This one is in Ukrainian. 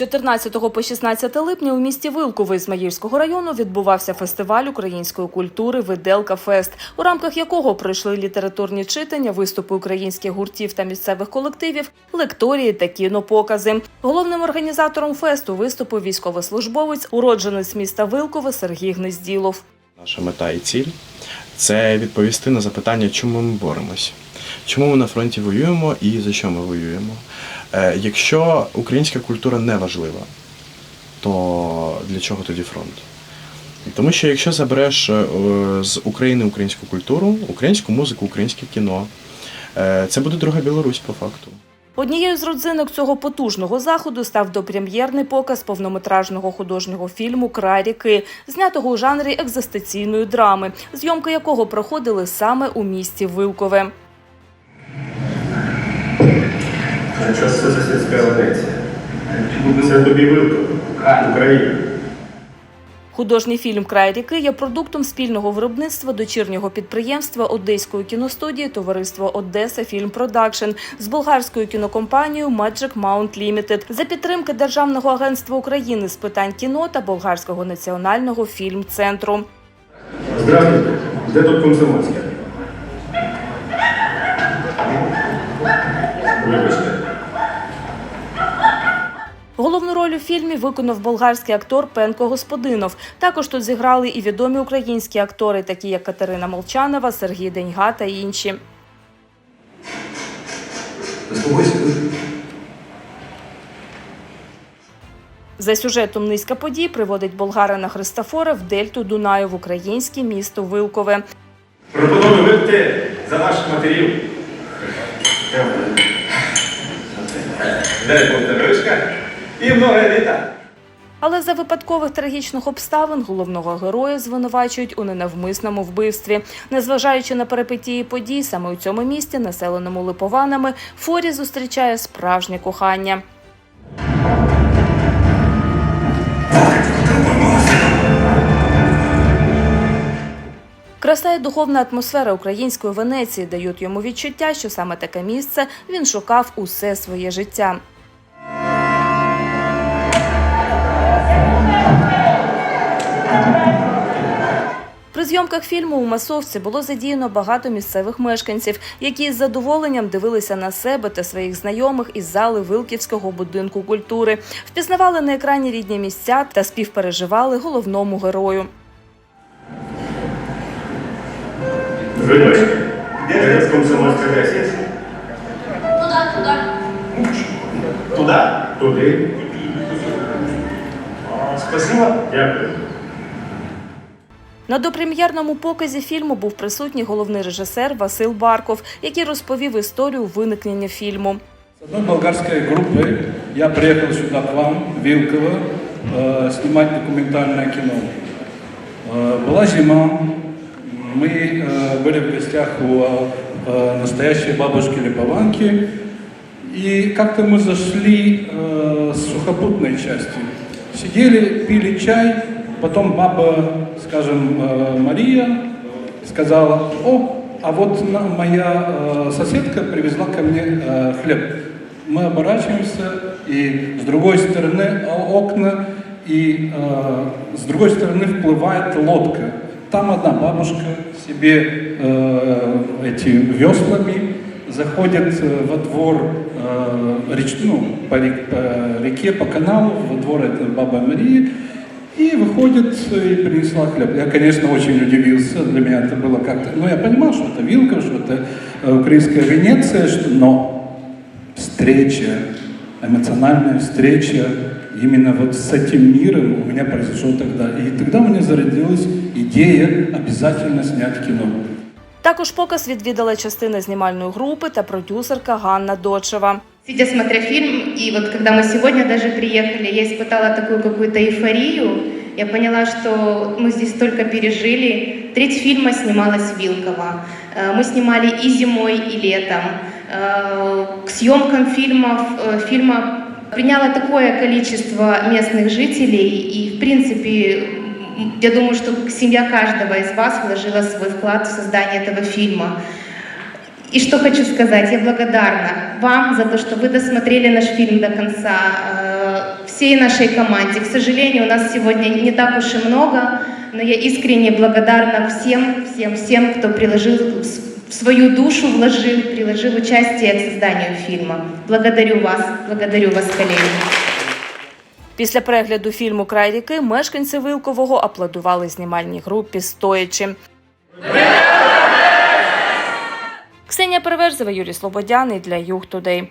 14 по 16 липня у місті Вилково Ізмаїльського району відбувався фестиваль української культури Виделка Фест, у рамках якого пройшли літературні читання, виступи українських гуртів та місцевих колективів, лекторії та кінопокази. Головним організатором фесту виступив військовослужбовець, уродженець міста Вилково Сергій Гнезділов. Наша мета і ціль це відповісти на запитання, чому ми боремось, чому ми на фронті воюємо і за що ми воюємо. Е, Якщо українська культура не важлива, то для чого тоді фронт? Тому що якщо забереш е, з України українську культуру, українську музику, українське кіно, е, це буде друга Білорусь по факту. Однією з родзинок цього потужного заходу став допрем'єрний показ повнометражного художнього фільму Край ріки, знятого у жанрі екзистенційної драми, зйомки якого проходили саме у місті Вилкове. Що це за сільська одиниця? Це тобі вилка. Україна. Художній фільм Край ріки є продуктом спільного виробництва дочірнього підприємства Одеської кіностудії Товариство Одеса Фільм Продакшн з болгарською кінокомпанією Magic Mount Limited за підтримки Державного агентства України з питань кіно та Болгарського національного фільм-центру. Здравствуйте. Де тут комсомольська? Вибачте. Головну роль у фільмі виконав болгарський актор Пенко Господинов. Також тут зіграли і відомі українські актори, такі як Катерина Молчанова, Сергій Деньга та інші. За сюжетом низка подій приводить болгарина Христофора в дельту Дунаю в українське місто Вилкове. Пропоную випити за наших матерів. Дай Бог. І много літа. Але за випадкових трагічних обставин головного героя звинувачують у ненавмисному вбивстві. Незважаючи на перипетії подій, саме у цьому місті, населеному липованами, Форі зустрічає справжнє кохання. Краса і духовна атмосфера української Венеції дають йому відчуття, що саме таке місце він шукав усе своє життя. При зйомках фільму у масовці було задіяно багато місцевих мешканців, які з задоволенням дивилися на себе та своїх знайомих із зали Вилківського будинку культури, впізнавали на екрані рідні місця та співпереживали головному герою. Вибачте. Де тут комсомольська гасість? Туда? Туди. Спасибо. Дякую. На допрем'єрному показі фільму був присутній головний режисер Васил Барков, який розповів історію виникнення фільму. С одной болгарской группой я приехал сюда к вам, в Вилково, э, снимать документальное кино. Э, была зима, мы э, были в гостях у э, настоящей бабушки Липованки, и как-то мы зашли э, с сухопутной части. Сидели, пили чай, потом баба, скажем, э, Мария сказала, о, а вот моя э, соседка привезла ко мне э, хлеб. Мы оборачиваемся, и с другой стороны окна, и с другой стороны вплывает лодка. Там одна бабушка себе эти веслами заходит во двор э, реч- ну, по реке, по каналу, во двор этой бабы Марии, и выходит э, и принесла хлеб. Я, конечно, очень удивился, для меня это было как-то... Ну, я понимал, что это Вилка, что это э, украинская Венеция, что... но встреча, эмоциональная встреча именно вот с этим миром у меня произошла тогда. И тогда у меня зародилась идея обязательно снять кино. Також показ відвідала частина знімальної групи та продюсерка Ганна Дочева. Сидя, смотря фильм, и вот когда мы сегодня даже приехали, я испытала такую какую-то эйфорию. Я поняла, что мы здесь столько пережили. Треть фильма снималась в Вилково. Э, Мы снимали и зимой, и летом. Э, К съемкам фильмов, э, фильма приняло такое количество местных жителей. И, в принципе, я думаю, что семья каждого из вас вложила свой вклад в создание этого фильма. И что хочу сказать, я благодарна вам за то, что вы досмотрели наш фильм до конца. Всей нашей команде. К сожалению, у нас сегодня не так уж и много, но я искренне благодарна всем, всем, всем, кто приложил в свою душу, вложил, приложил участие к созданию фильма. Благодарю вас, благодарю вас, коллеги. Після перегляду фільму Край ріки мешканці Вилкового аплодували знімальній групі стоячи. Ксенія Переверзева, Юрій Слободяний для Юг Тудей.